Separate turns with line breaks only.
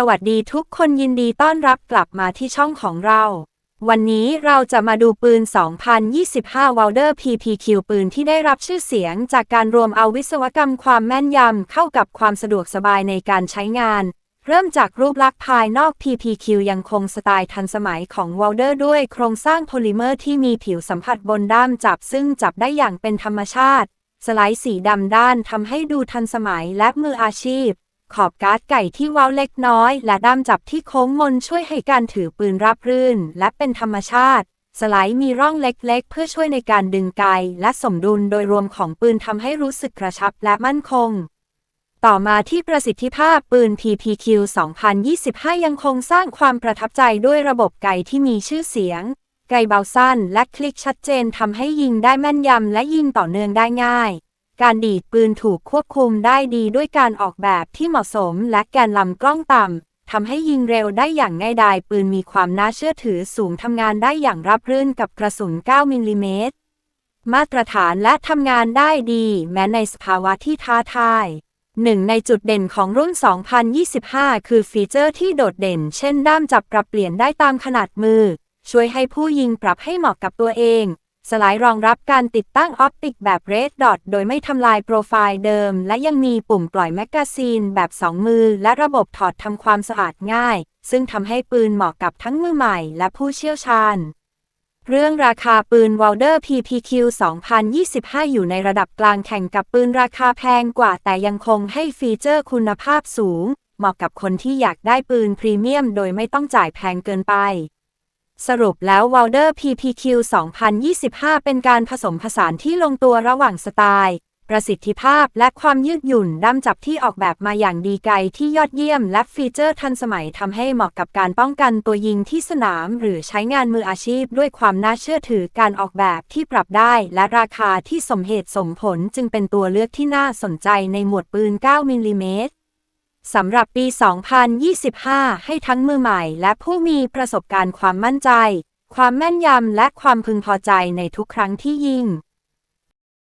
สวัสดีทุกคนยินดีต้อนรับกลับมาที่ช่องของเรา วันนี้เราจะมาดูปืน 2025 Wilder PPQ ปืนที่ได้รับชื่อเสียงจากการรวมเอาวิศวกรรมความแม่นยำเข้ากับความสะดวกสบายในการใช้งาน เริ่มจากรูปลักษณ์ภายนอก PPQ ยังคงสไตล์ทันสมัยของ Wilder ด้วยโครงสร้างโพลิเมอร์ที่มีผิวสัมผัสบนด้ามจับซึ่งจับได้อย่างเป็นธรรมชาติ สไลด์สีดำด้านทำให้ดูทันสมัยและมืออาชีพ ขอบการ์ดไก่ที่เว้าเล็กน้อย และด้ามจับที่โค้งมนช่วยให้การถือปืนราบรื่น และเป็นธรรมชาติ สไลด์มีร่องเล็กๆ เพื่อช่วยในการดึงไกและสมดุลโดยรวมของปืนทำให้รู้สึกกระชับและมั่นคง ต่อมาที่ประสิทธิภาพปืน PPQ 2025 ยังคงสร้างความประทับใจด้วยระบบไกที่มีชื่อเสียง ไกเบาสั้น และคลิกชัดเจนทำให้ยิงได้แม่นยำและยิงต่อเนื่องได้ง่าย การดีดปืนถูกควบคุมได้ดีด้วยการออกแบบที่เหมาะสมและแกนลำกล้องต่ำทำให้ยิงเร็วได้อย่างง่ายดายปืนมีความน่าเชื่อถือสูงทำงานได้อย่างราบรื่นกับกระสุน 9 มิลลิเมตร มาตรฐานและทำงานได้ดี แม้ในสภาวะที่ท้าทายหนึ่งในจุดเด่นของรุ่น 2025 คือฟีเจอร์ที่โดดเด่น เช่นด้ามจับปรับเปลี่ยนได้ตามขนาดมือ ช่วยให้ผู้ยิงปรับให้เหมาะกับตัวเอง สไลด์รองรับการติดตั้งออปติกแบบเรดดอทโดยไม่ทำลายโปรไฟล์เดิม และยังมีปุ่มปล่อยแมกกาซีนแบบ 2 มือ และระบบถอดทำความสะอาดง่าย ซึ่งทำให้ปืนเหมาะกับทั้งมือใหม่และผู้เชี่ยวชาญ เรื่องราคาปืน Wilder PPQ 2025 อยู่ในระดับกลางแข่งกับปืนราคาแพงกว่า แต่ยังคงให้ฟีเจอร์คุณภาพสูง เหมาะกับคนที่อยากได้ปืนพรีเมียม โดยไม่ต้องจ่ายแพงเกินไป สรุปแล้ว Wilder PPQ 2025 เป็นการผสมผสานที่ลงตัวระหว่างสไตล์ ประสิทธิภาพและความยืดหยุ่นด้ามจับที่ออกแบบมาอย่างดีไกลที่ยอดเยี่ยม และฟีเจอร์ทันสมัยทำให้เหมาะกับการป้องกันตัวยิงที่สนาม หรือใช้งานมืออาชีพด้วยความน่าเชื่อถือการออกแบบที่ปรับได้ และราคาที่สมเหตุสมผลจึงเป็นตัวเลือกที่น่าสนใจในหมวดปืน 9 มิลลิเมตร สำหรับปี 2025 ให้ทั้งมือใหม่ และผู้มีประสบการณ์ความมั่นใจ ความแม่นยำและความพึงพอใจในทุกครั้งที่ยิง